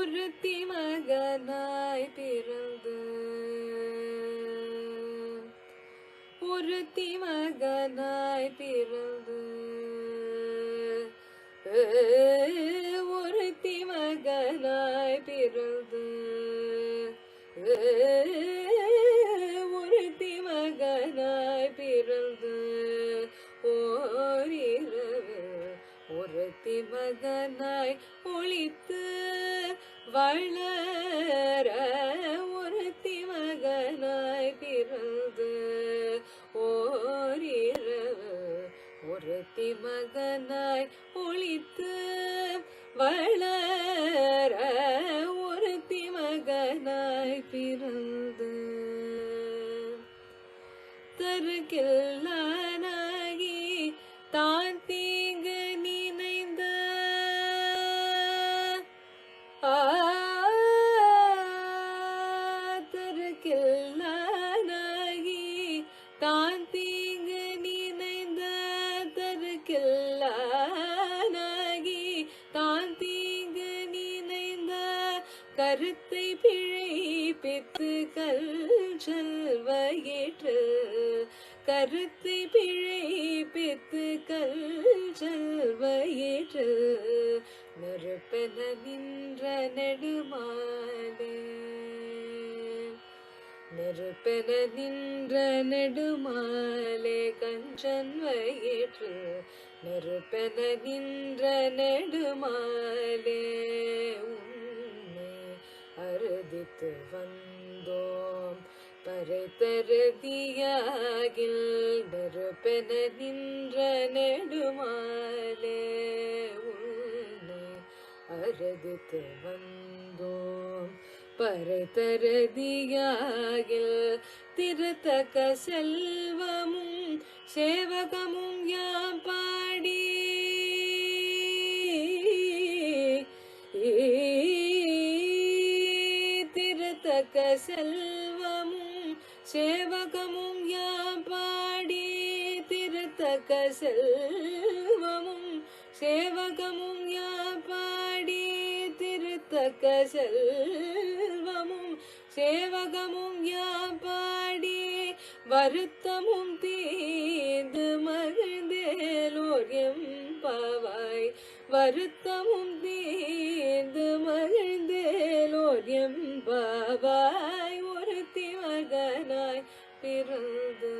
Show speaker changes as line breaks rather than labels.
ஒருத்தி மகனாய் பிறந்து ஒருத்தி மகனாய் பிறந்து ஒருத்தி மகனாய் பிறந்து ஒருத்தி மகனாய் பிறந்து ஓரிரவு ஒருத்தி மகனாய் ஒளித்து வளர ஒருத்தி மகனாய் பிறந்து ஓரிரவு ஒருத்தி மகனாய் ஒளித்து வளர ஒருத்தி மகனாய் பிறந்து தருகில்லானாகி கருத்தை பிழைப்பித்து கல் செல்வயிற்று. கருத்தை பிழைப்பித்து கல் செல்வயிற்று. நெருப்பென நின்ற நெடுமாலே. நெருப்பென நின்ற நெடுமாலே கஞ்சன் வயிற்று நெருப்பென நின்ற நெடுமாலே கருதித்து வந்தோம். பறைத்தருதியாகில் நெருப்பென நின்ற நெடுமாலே உன்னை அறுதித்து வந்தோம். பரதரதியாகில் திருத்தக செல்வமும் சேவகமும் யாம் பாடி திருத்தக்க செல்வமும் சேவகமும் யாம் திருத்தக்க செல்வமும் சேவகமும் யாம் திருத்தக்க செல்வமும் சேவகமும் யாம் வருத்தமும் தீர்ந்து மகிழ்ந்தேலோர் எம் பாவாய். வருத்தமும் தீ பாபாய் ஒரு திமகனாய் பிறந்து